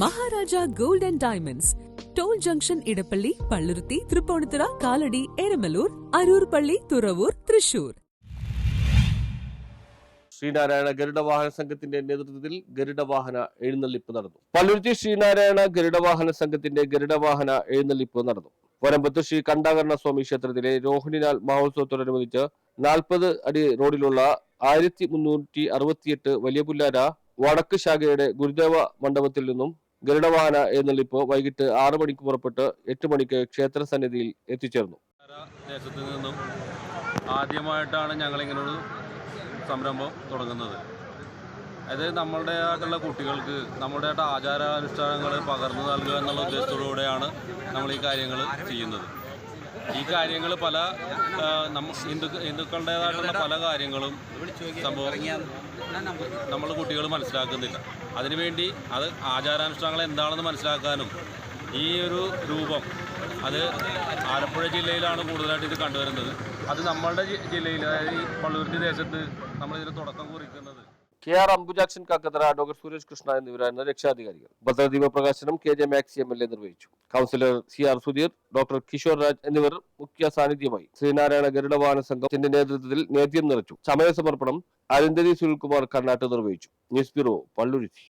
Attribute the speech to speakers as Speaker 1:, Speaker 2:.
Speaker 1: Maharaja gold and diamonds. Toll junction Edappally Palluruthy Tripunithura Kalady Eramalloor Aroor പള്ളി തുറവൂർ തൃശൂർ.
Speaker 2: ശ്രീനാരായണ ഗരുഡവാഹന സംഘത്തിന്റെ നേതൃത്വത്തിൽ ഗരുഡവാഹന എഴുന്നള്ളിപ്പ് നടന്നു. പള്ളുരുത്തി ശ്രീനാരായണ ഗരുഡവാഹന സംഘത്തിന്റെ ഗരുഡവാഹന എഴുന്നള്ളിപ്പ് നടന്നു. വരമ്പത്ത് ശ്രീ കണ്ടാകരണ സ്വാമി ക്ഷേത്രത്തിലെ രോഹിണിനാൽ മഹോത്സവത്തോടനുബന്ധിച്ച് നാൽപ്പത് അടി റോഡിലുള്ള ആയിരത്തി മുന്നൂറ്റി അറുപത്തിയെട്ട് വലിയ പുല്ലാര വടക്ക് ശാഖയുടെ ഗുരുദേവ മണ്ഡപത്തിൽ നിന്നും ഗരുഡവാഹന എഴുന്നള്ളിപ്പ് വൈകിട്ട് ആറു മണിക്ക് പുറപ്പെട്ട് എട്ട് മണിക്ക് ക്ഷേത്ര സന്നിധിയിൽ എത്തിച്ചേർന്നു.
Speaker 3: ദേശത്ത് നിന്നും ആദ്യമായിട്ടാണ് ഞങ്ങൾ ഇങ്ങനൊരു സംരംഭം തുടങ്ങുന്നത്. അത് നമ്മളുടെ ആയിട്ടുള്ള കുട്ടികൾക്ക് നമ്മുടെ ആയിട്ട് ആചാരാനുഷ്ഠാനങ്ങൾ പകർന്നു നൽകുക എന്നുള്ള ഉദ്ദേശത്തോടുകൂടെയാണ് നമ്മൾ ഈ കാര്യങ്ങൾ ചെയ്യുന്നത്. ഈ കാര്യങ്ങൾ പല ഹിന്ദു ഹിന്ദുക്കളുടേതായിട്ടുള്ള പല കാര്യങ്ങളും സംഭവം നമ്മൾ കുട്ടികൾ മനസ്സിലാക്കുന്നില്ല. അതിനുവേണ്ടി അത് ആചാരാനുഷ്ഠാനങ്ങൾ എന്താണെന്ന് മനസ്സിലാക്കാനും ഈ ഒരു രൂപം അത് ആലപ്പുഴ ജില്ലയിലാണ് കൂടുതലായിട്ട് ഇത് കണ്ടുവരുന്നത്. അത് നമ്മളുടെ ജില്ലയിൽ അതായത് ഈ പള്ളൂരിന്റെ ദേശത്ത് നമ്മളിതിന് തുടക്കം കുറിക്കുന്നത്
Speaker 2: K R Ambujakshan Kakkathara doctor Suresh Krishna എന്നിവരായിരുന്നു രക്ഷാധികാരികൾ. ഭദ്രദീപ പ്രകാശനം K J Maxi M L A നിർവഹിച്ചു. Councillor C R Sudheer doctor Kishore Raj എന്നിവർ മുഖ്യ സാന്നിധ്യമായി ശ്രീനാരായണ ഗരുഡവാഹന സംഘത്തിന്റെ നേതൃത്വത്തിൽ നേദ്യം നിറച്ചു. സമയസമർപ്പണം അരുന്ധതി സുനിൽകുമാർ കർണാട്ട് നിർവഹിച്ചു. News bureau Palluruthy.